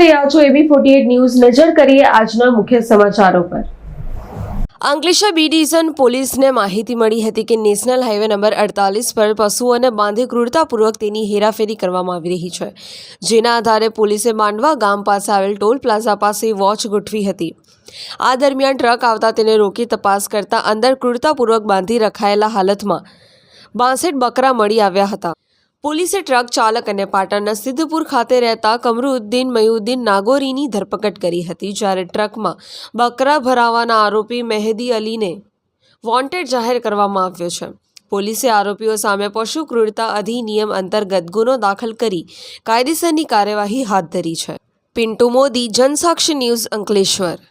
રહ્યા છો એબી forty news. નજર કરીએ આજના મુખ્ય સમાચારો પર. અંકલેશ્વર બી ડિવિઝન પોલીસને માહિતી મળી હતી કે નેશનલ હાઈવે નંબર અડતાલીસ પર પશુઓને બાંધી ક્રૂરતાપૂર્વક તેની હેરાફેરી કરવામાં આવી રહી છે. જેના આધારે પોલીસે માંડવા ગામ પાસે આવેલ ટોલ પ્લાઝા પાસે વોચ ગોઠવી હતી. આ દરમિયાન ટ્રક આવતા તેને રોકી તપાસ કરતા અંદર ક્રૂરતાપૂર્વક બાંધી રખાયેલા હાલતમાં બાસઠ બકરા મળી આવ્યા હતા. પોલીસે ટ્રક ચાલક અને પાટણના સિદ્ધપુર ખાતે રહેતા કમરુદ્દીન મયુદ્દીન નાગોરીની ધરપકડ કરી હતી, જ્યારે ટ્રકમાં બકરા ભરાવાના આરોપી મહેદી અલીને વોન્ટેડ જાહેર કરવામાં આવ્યો છે. પોલીસે આરોપીઓ સામે પશુ ક્રૂરતા અધિનિયમ અંતર્ગત ગુનો દાખલ કરી કાયદેસરની કાર્યવાહી હાથ ધરી છે. પિન્ટુ મોદી, જનસાક્ષી ન્યૂઝ અંકલેશ્વર.